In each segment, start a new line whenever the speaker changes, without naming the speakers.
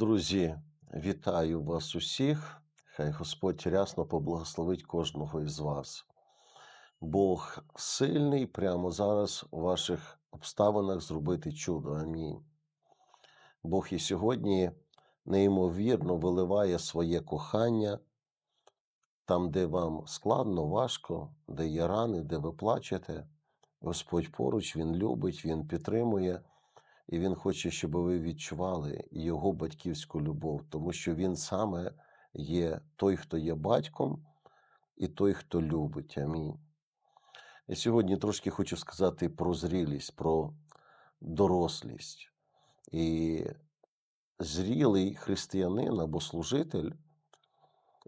Друзі, вітаю вас усіх. Хай Господь рясно поблагословить кожного із вас. Бог сильний прямо зараз у ваших обставинах зробити чудо. Амінь. Бог і сьогодні неймовірно виливає своє кохання там, де вам складно, важко, де є рани, де ви плачете. Господь поруч, Він любить, Він підтримує. І він хоче, щоб ви відчували його батьківську любов, тому що він саме є той, хто є батьком, і той, хто любить. Амінь. Я сьогодні трошки хочу сказати про зрілість, про дорослість. І зрілий християнин або служитель,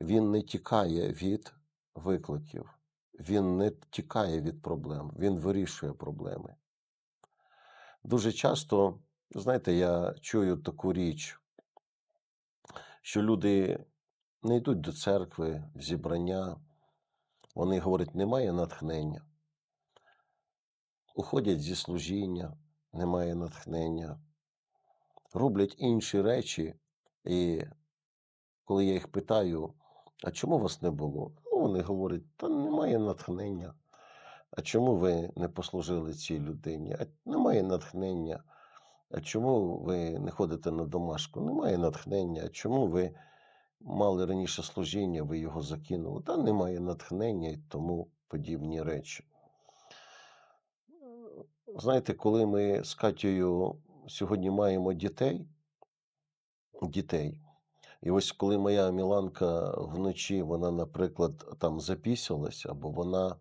він не тікає від викликів, він не тікає від проблем, він вирішує проблеми. Дуже часто, знаєте, я чую таку річ, що люди не йдуть до церкви, в зібрання, вони говорять, немає натхнення. Уходять зі служіння, немає натхнення, роблять інші речі. І коли я їх питаю, а чому вас не було? Ну, вони говорять, та немає натхнення. А чому ви не послужили цій людині? А немає натхнення. А чому ви не ходите на домашку? Немає натхнення. А чому ви мали раніше служіння, ви його закинули? Та немає натхнення і тому подібні речі. Знаєте, коли ми з Катєю сьогодні маємо дітей, дітей, і ось коли моя Міланка вночі, вона, наприклад, там запісялась, або вона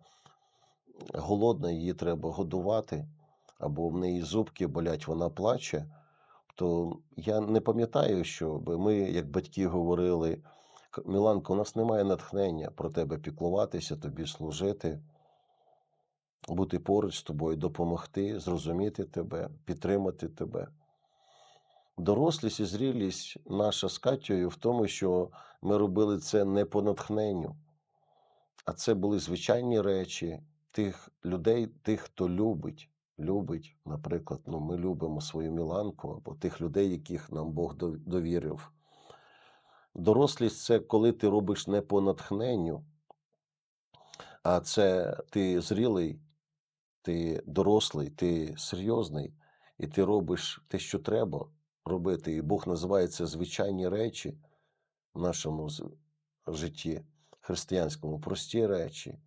голодна, її треба годувати, або в неї зубки болять, вона плаче, то я не пам'ятаю, щоб ми, як батьки, говорили: «К- Міланко, у нас немає натхнення про тебе піклуватися, тобі служити, бути поруч з тобою, допомогти, зрозуміти тебе, підтримати тебе. Дорослість і зрілість наша з Катєю в тому, що ми робили це не по натхненню, а це були звичайні речі тих людей, тих, хто любить. Любить, наприклад, ну, ми любимо свою Міланку або тих людей, яких нам Бог довірив. Дорослість це коли ти робиш не по натхненню, а це ти зрілий, ти дорослий, ти серйозний, і ти робиш те, що треба робити. І Бог називає це звичайні речі в нашому житті християнському, прості речі,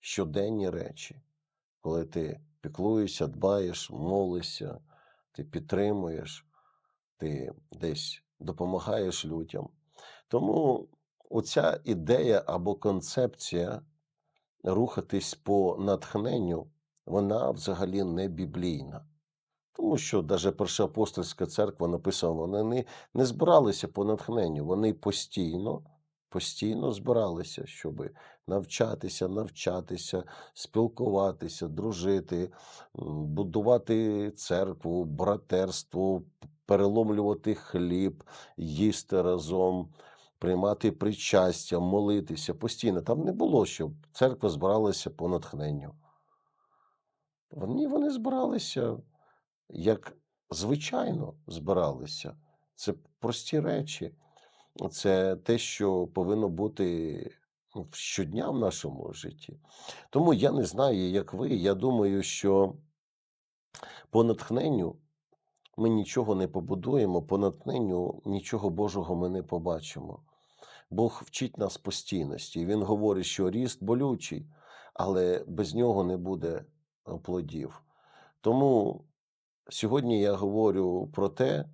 щоденні речі, коли ти піклуєшся, дбаєш, молишся, ти підтримуєш, ти десь допомагаєш людям. Тому оця ідея або концепція рухатись по натхненню, вона взагалі не біблійна. Тому що навіть перша апостольська церква написана, вони не збиралися по натхненню, вони постійно, постійно збиралися, щоб навчатися, навчатися, спілкуватися, дружити, будувати церкву, братерство, переломлювати хліб, їсти разом, приймати причастя, молитися постійно. Там не було, щоб церква збиралася по натхненню. Вони, вони збиралися як звичайно збиралися. Це прості речі. Це те, що повинно бути ну, щодня в нашому житті. Тому я не знаю, як ви. Я думаю, що по натхненню ми нічого не побудуємо, по натхненню нічого Божого ми не побачимо. Бог вчить нас постійності. Він говорить, що ріст болючий, але без нього не буде е, плодів. Тому сьогодні я говорю про те,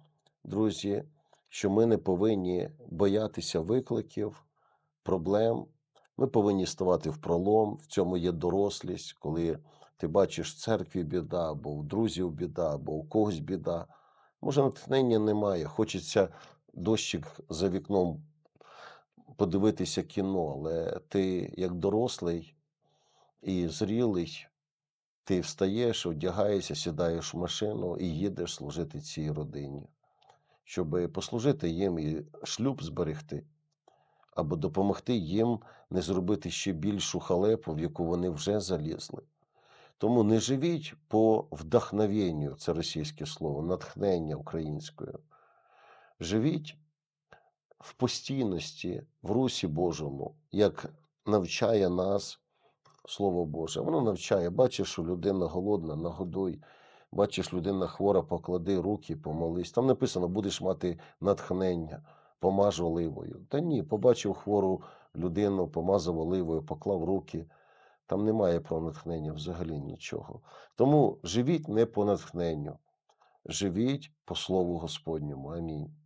друзі, що ми не повинні боятися викликів, проблем. Ми повинні ставати в пролом. В цьому є дорослість, коли ти бачиш в церкві біда, або у друзів біда, або у когось біда. Може, натхнення немає. Хочеться дощик за вікном подивитися кіно, але ти, як дорослий і зрілий, ти встаєш, одягаєшся, сідаєш в машину і їдеш служити цій родині, щоб послужити їм і шлюб зберегти, або допомогти їм не зробити ще більшу халепу, в яку вони вже залізли. Тому не живіть по вдохновенню, це російське слово, натхнення українською. Живіть в постійності в русі Божому, як навчає нас Слово Боже. Воно навчає. Бачиш, що людина голодна, нагодуй. Бачиш, людина хвора, поклади руки, помолись. Там написано, будеш мати натхнення, помаж оливою. Та ні, побачив хвору людину, помазав оливою, поклав руки. Там немає про натхнення взагалі нічого. Тому живіть не по натхненню, живіть по Слову Господньому. Амінь.